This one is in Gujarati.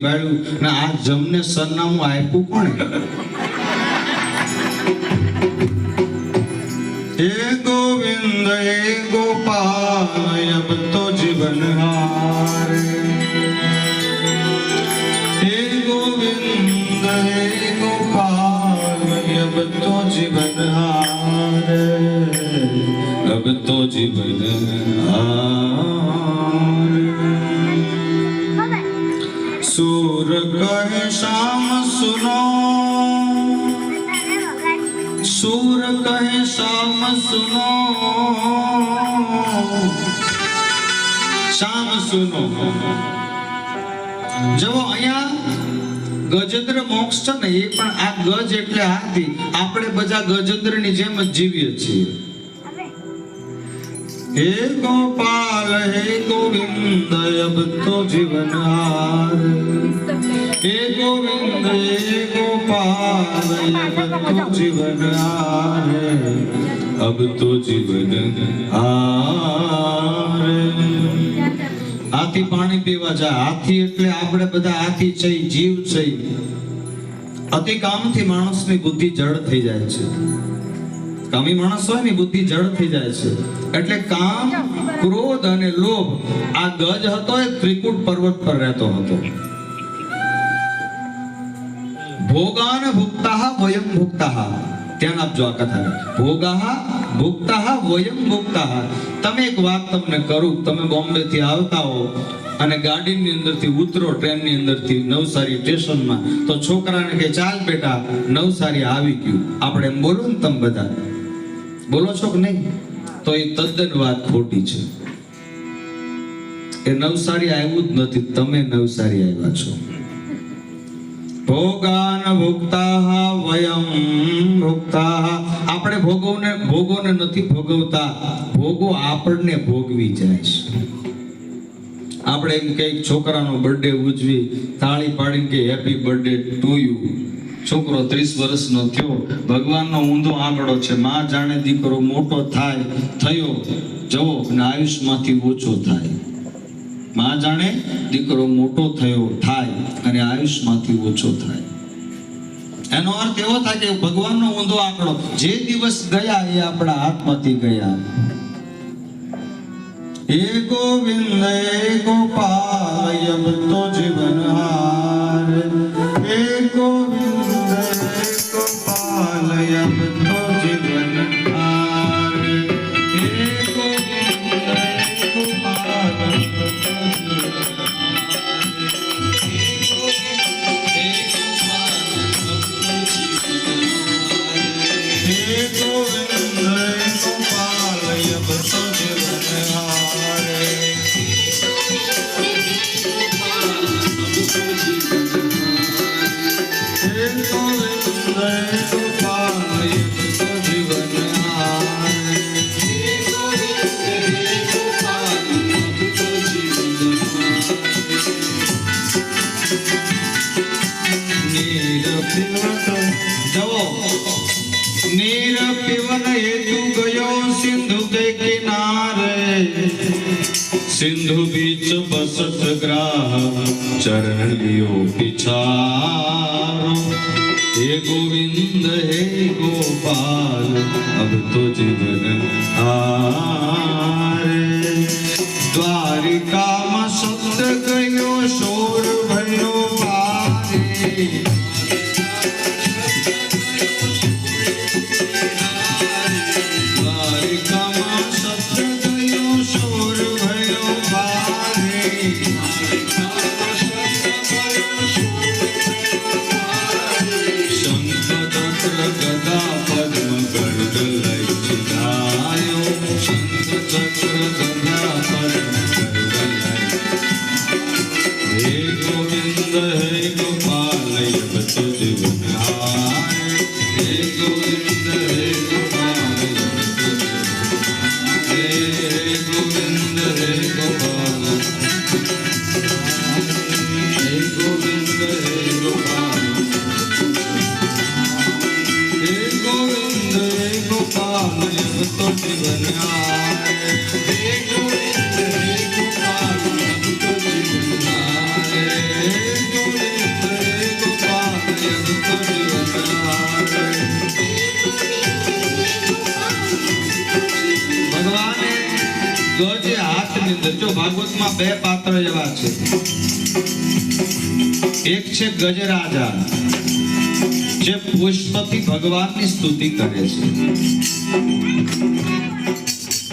ગાળ્યું. આ જમને સરનામું આપ્યું કોણે? હે ગોવિંદ, હે ગોપાલ, અબ તો જીવન હારે. હે ગોવિંદ, હે ગોપાલ, અબ તો જીવન હારે. અબ તો જીવન હારે. સૂર કહે શામ સુનો. સૂર કહે શામ સુનો. શામ સુનો. જુઓ, અહીંયા ગજેન્દ્ર મોક્ષ છે ને, એ પણ આ ગજ એટલે હાથી આપણે બધા ગજેન્દ્રની જેમ જ જીવીએ છીએ. હે ગોપાલ, હે ગોવિંદ, અબ તો જીવન હાર. હે ગોવિંદ, હે ગોપાલ, અબ તો જીવન હાર. અબ તો જીવન હાર. હાથી પાણી પીવા જાય. હાથી એટલે આપણે બધા હાથી છે જીવ છે. અતિ કામથી માણસની બુદ્ધિ જડ થઈ જાય છે. કામી માણસ હોય ને બુદ્ધિ જડ થઈ જાય છે. એટલે કામ, ક્રોધ અને લોભ, આ ગજ હતો એ ત્રિકુટ પર્વત પર રહેતો હતો. ભોગાન ભુક્તાહ વયમ ભુક્તાહ ધ્યાન આપજો આ કથા ભોગાહ ભુક્તાહ વયમ ભુક્તાહ તમે એક વાત તમને કરું, તમે બોમ્બે થી આવતા હો અને ગાડીની અંદરથી ઉતરો, ટ્રેનની અંદરથી નવસારી સ્ટેશનમાં, તો છોકરાને કે, ચાલ બેટા, નવસારી આવી ગયું. આપણે એમ બોલો ને તમે બધા. બોલો છો કે નહીં? તો એ તદ્દન વાત ખોટી છે. એ નવસારી આવ્યું જ નથી, તમે નવસારી આવ્યા છો. ભોગાન ભોગતા વયમ ભોગતા. આપણે ભોગવને, ભોગોને નથી ભોગવતા, ભોગો આપણને ભોગવી જાય છે. આપણે એમ કંઈક છોકરાનો બર્થડે ઉજવી, તાળી પાડીને કે હેપી બર્થડે ટુ યુ છોકરો ત્રીસ વર્ષનો થયો. ભગવાનનો ઊંધો આંકડો છે. માં જાણે દીકરો મોટો થાય, થયો. જવો અને આયુષમાંથી ઓછો થાય. માં જાણે દીકરો મોટો થયો, થાય અને આયુષમાંથી ઓછો થાય. એનો અર્થ એવો થાય કે ભગવાનનો ઊંધો આંકડો જે દિવસ ગયા એ આપણા હાથમાંથી ગયા. એ ગોવિંદ ગોપાલ જવો નીર પીવન હેતુ ગયો સિંધુ કે કિનારે. સિંધુ બીચ બસત ગ્રાહ ચરણ લિયો પિછારો. હે ગોવિંદ, હે ગોપાલ, અબ તો જીવન Thank you. જો ભાગવતમાં બે પાત્ર એવા છે. એક છે ગજરાજા, જે પુષ્પથી ભગવાનની સ્તુતિ કરે છે.